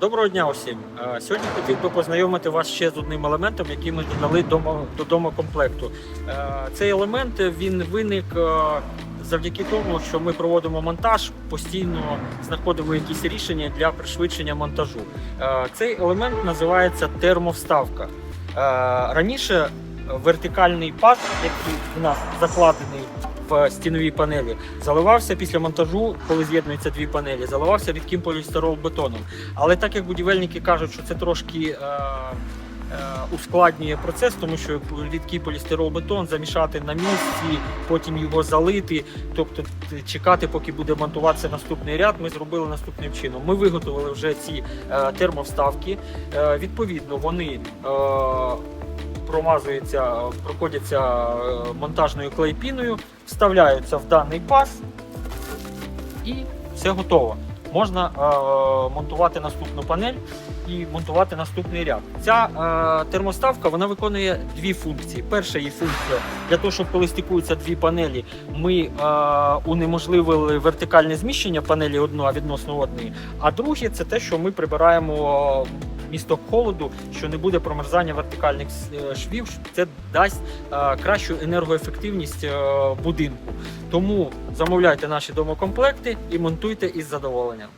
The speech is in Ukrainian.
Доброго дня усім. Е, Сьогодні хотів би познайомити вас ще з одним елементом, який ми додали до, домокомплекту. Е, Цей елемент він виник е, завдяки тому, що ми проводимо монтаж, постійно знаходимо якісь рішення для пришвидшення монтажу. Цей елемент називається термовставка. Раніше вертикальний паз, який у нас закладений в стіновій панелі, заливався після монтажу, коли з'єднуються дві панелі, заливався рідким полістирол бетоном. Але так як будівельники кажуть, що це трошки е, е, ускладнює процес, тому що рідкий полістирол-бетон замішати на місці, потім його залити, тобто чекати, поки буде монтуватися наступний ряд. Ми зробили наступним чином. Ми виготовили вже ці е, термовставки. Е, відповідно, вони. Промазуються, проходяться е, монтажною клейпіною, вставляються в даний паз і все готово. Можна е, монтувати наступну панель і монтувати наступний ряд. Ця е, термоставка вона виконує дві функції. Перша її функція для того, щоб коли стикуються дві панелі, ми е, унеможливили вертикальне зміщення панелі одну відносно одної. А друге це те, що ми прибираємо місто холоду, що не буде промерзання вертикальних е, швів. Це дасть е, кращу енергоефективність е, будинку. Тому замовляйте наші домокомплекти і монтуйте із задоволенням.